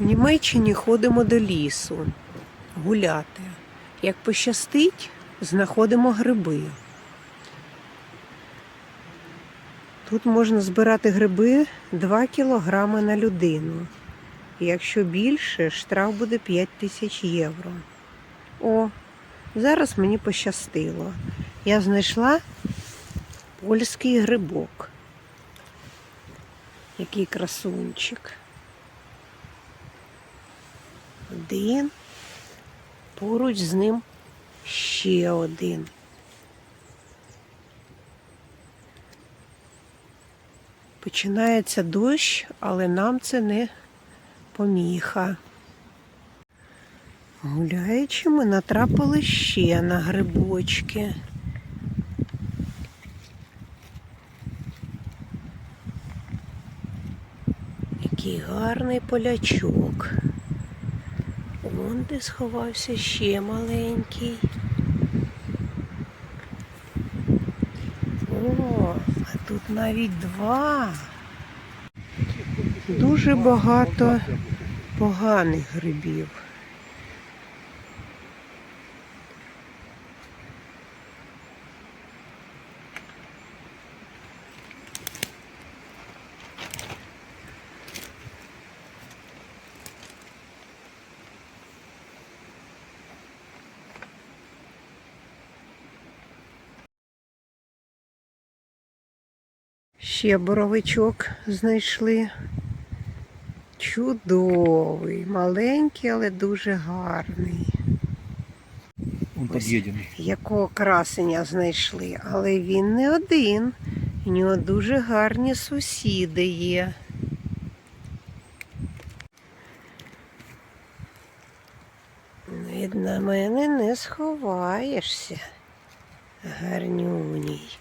В Німеччині ходимо до лісу гуляти. Як пощастить, знаходимо гриби. Тут можна збирати гриби 2 кілограми на людину. Якщо більше, штраф буде 5 тисяч євро. О, зараз мені пощастило. Я знайшла польський грибок. Який красунчик. Один. Поруч з ним ще один. Починається дощ, але нам це не поміха. Гуляючи, ми натрапили ще на грибочки. Який гарний полячок. Вон де сховався ще маленький. О, а тут навіть два. Дуже багато поганих грибів. Ще боровичок знайшли. Чудовий, маленький, але дуже гарний. Он подъеденный. Якого красення знайшли, але він не один. У нього дуже гарні сусіди є. Від на мене не сховаєшся, гарнюній.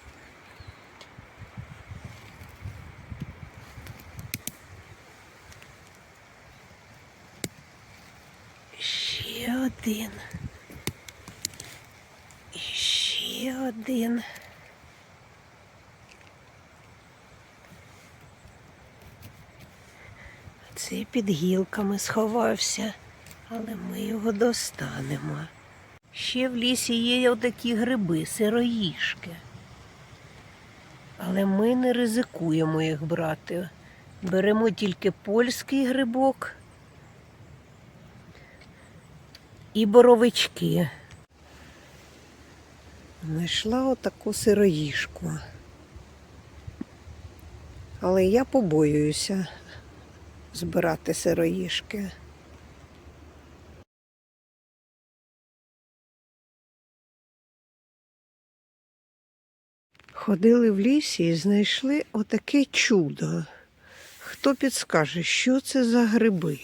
Ще один. І ще один. Цей під гілками сховався, але ми його достанемо. Ще в лісі є отакі гриби, сироїшки. Але ми не ризикуємо їх брати. Беремо тільки польський грибок і боровички. Знайшла отаку сироїшку. Але я побоююся збирати сироїшки. Ходили в лісі і знайшли отаке чудо. Хто підскаже, що це за гриби?